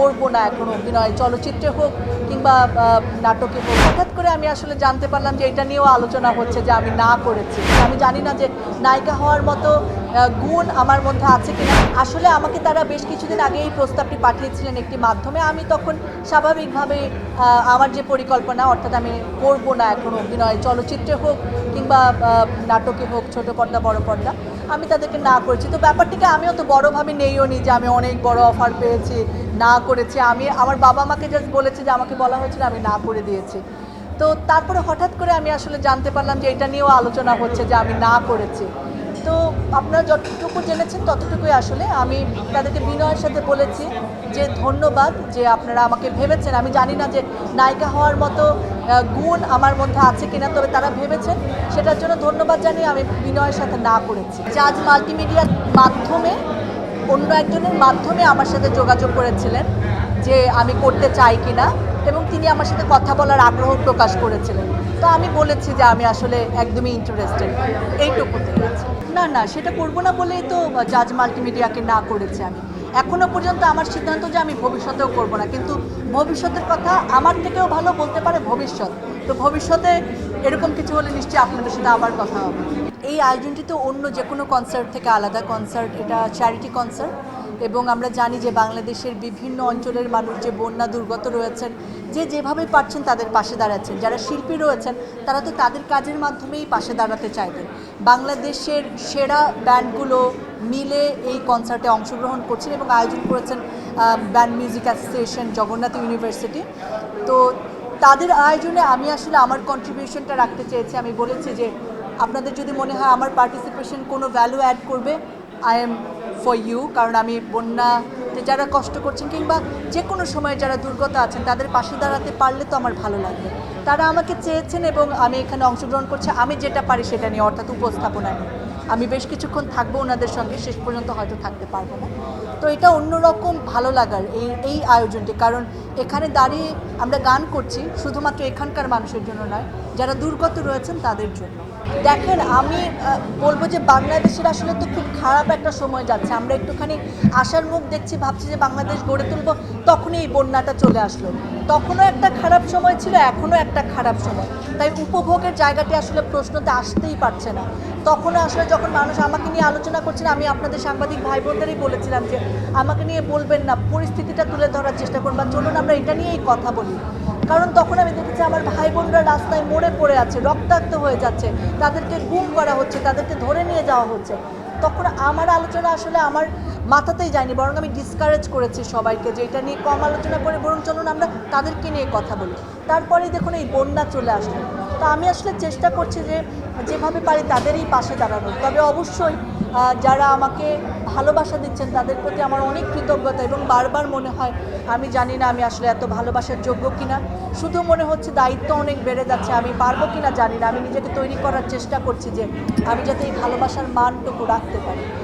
করব না এখন অভিনয় চলচ্চিত্রে হোক কিংবা নাটকে হোক। হঠাৎ করে আমি আসলে জানতে পারলাম যে এটা নিয়েও আলোচনা হচ্ছে যে আমি না করেছি। আমি জানি না যে নায়িকা হওয়ার মতো গুণ আমার মধ্যে আছে কিনা। আসলে আমাকে তারা বেশ কিছুদিন আগে এই প্রস্তাবটি পাঠিয়েছিলেন একটি মাধ্যমে। আমি তখন স্বাভাবিকভাবে আমার যে পরিকল্পনা, অর্থাৎ আমি করব না এখন অভিনয় চলচ্চিত্রে হোক কিংবা নাটকে হোক, ছোট পর্দা, বড় পর্দা আমি তাদেরকে না করেছি। তো ব্যাপারটিকে আমিও তো বড়োভাবে নেইও নি যে আমি অনেক বড় অফার পেয়েছি, না করেছি। আমি, আমার বাবা মাকে জাস্ট বলেছে যে আমাকে বলা হয়েছিল আমি না করে দিয়েছি। তো তারপরে হঠাৎ করে আমি আসলে জানতে পারলাম যে এটা নিয়েও আলোচনা হচ্ছে যে আমি না করেছি। তো আপনারা যতটুকু জেনেছেন ততটুকুই আসলে। আমি তাদেরকে বিনয়ের সাথে বলেছি যে ধন্যবাদ যে আপনারা আমাকে ভেবেছেন। আমি জানি না যে নায়িকা হওয়ার মতো গুণ আমার মধ্যে আছে কিনা, তবে তারা ভেবেছেন। সেটার জন্য ধন্যবাদ জানিয়ে আমি বিনয়ের সাথে না করেছি জাজ মাল্টিমিডিয়ার মাধ্যমে, অন্য একজনের মাধ্যমে আমার সাথে যোগাযোগ করেছিলেন যে আমি করতে চাই কিনা এবং তিনি আমার সাথে কথা বলার আগ্রহ প্রকাশ করেছিলেন। তো আমি বলেছি যে আমি আসলে একদমই ইন্টারেস্টেড এইটুকুতে না না, সেটা করব না বলেই তো জাজ মাল্টিমিডিয়াকে না করেছি আমি। এখনও পর্যন্ত আমার সিদ্ধান্ত যে আমি ভবিষ্যতেও করব না। কিন্তু ভবিষ্যতের কথা আমার থেকেও ভালো বলতে পারে ভবিষ্যৎ। তো ভবিষ্যতে এরকম কিছু হলে নিশ্চয়ই আপনাদের সাথে আবার কথা হবে। এই আয়োজনটি তো অন্য যে কোনো কনসার্ট থেকে আলাদা কনসার্ট এটা চ্যারিটি কনসার্ট এবং আমরা জানি যে বাংলাদেশের বিভিন্ন অঞ্চলের মানুষ যে বন্যা দুর্গত রয়েছেন, যে যেভাবে পারছেন তাদের পাশে দাঁড়াচ্ছেন। যারা শিল্পী রয়েছেন, তারা তো তাদের কাজের মাধ্যমেই পাশে দাঁড়াতে চাইবেন বাংলাদেশের সেরা ব্যান্ডগুলো মিলে এই কনসার্টে অংশগ্রহণ করছেন এবং আয়োজন করেছেন band music association Jagannath university তো তাদের আয়োজনে আমি আসলে আমার কন্ট্রিবিউশনটা রাখতে চেয়েছি। আমি বলেছি যে আপনাদের যদি মনে হয় আমার পার্টিসিপেশন কোনো ভ্যালু অ্যাড করবে আই এম ফর ইউ কারণ আমি বন্যাতে যারা কষ্ট করছেন কিংবা যে কোনো সময় যারা দুর্গত আছেন, তাদের পাশে দাঁড়াতে পারলে তো আমার ভালো লাগবে তারা আমাকে চেয়েছেন এবং আমি এখানে অংশগ্রহণ করছি। আমি যেটা পারি সেটা নিয়ে, অর্থাৎ উপস্থাপনা নিয়ে আমি বেশ কিছুক্ষণ থাকব ওনাদের সঙ্গে, শেষ পর্যন্ত হয়তো থাকতে পারব না। তো এটা অন্যরকম ভালো লাগার এই এই আয়োজনটি, কারণ এখানে দাঁড়িয়ে আমরা গান করছি শুধুমাত্র এখানকার মানুষের জন্য নয়, যারা দুর্গত রয়েছেন তাদের জন্য। দেখেন, আমি বলব যে বাংলাদেশের আসলে তো খুব খারাপ একটা সময় যাচ্ছে। আমরা একটুখানি আশার মুখ দেখছি, ভাবছি যে বাংলাদেশ গড়ে তুলবো, তখনই এই বন্যাটা চলে আসলো। তখনও একটা খারাপ সময় ছিল, এখনও একটা খারাপ সময়। তাই উপভোগের জায়গাটি আসলে প্রশ্নতে আসতেই পারছে না। তখন আসলে যখন মানুষ আমাকে নিয়ে আলোচনা করছেন আমি আপনাদের সাংবাদিক ভাই বোনদেরই বলেছিলাম যে, আমাকে নিয়ে বলবেন না, পরিস্থিতিটা তুলে ধরার চেষ্টা করুন। বা চলুন, আমরা এটা নিয়েই কথা বলি। কারণ তখন আমি দেখেছি আমার ভাই বোনরা রাস্তায় মরে পড়ে আছে, রক্তাক্ত হয়ে যাচ্ছে, তাদেরকে গুম করা হচ্ছে, তাদেরকে ধরে নিয়ে যাওয়া হচ্ছে। তখন আমার আলোচনা আসলে আমার মাথাতেই যায়নি, বরং আমি ডিসকারেজ করেছি সবাইকে যে এটা নিয়ে কম আলোচনা করে, বরং চলুন আমরা তাদেরকে নিয়ে কথা বলি। তারপরেই দেখুন এই বন্যা চলে আসলো। তো আমি আসলে চেষ্টা করছি যে যেভাবে পারি তাদেরই পাশে দাঁড়ানোর। তবে অবশ্যই যারা আমাকে ভালোবাসা দিচ্ছেন, তাদের প্রতি আমার অনেক কৃতজ্ঞতা এবং বারবার মনে হয়, আমি জানি না আমি আসলে এত ভালোবাসার যোগ্য কিনা। শুধু মনে হচ্ছে দায়িত্ব অনেক বেড়ে যাচ্ছে, আমি পারব কিনা জানি না। আমি নিজেকে তৈরি করার চেষ্টা করছি যে আমি যাতে এই ভালোবাসার মানটুকু রাখতে পারি।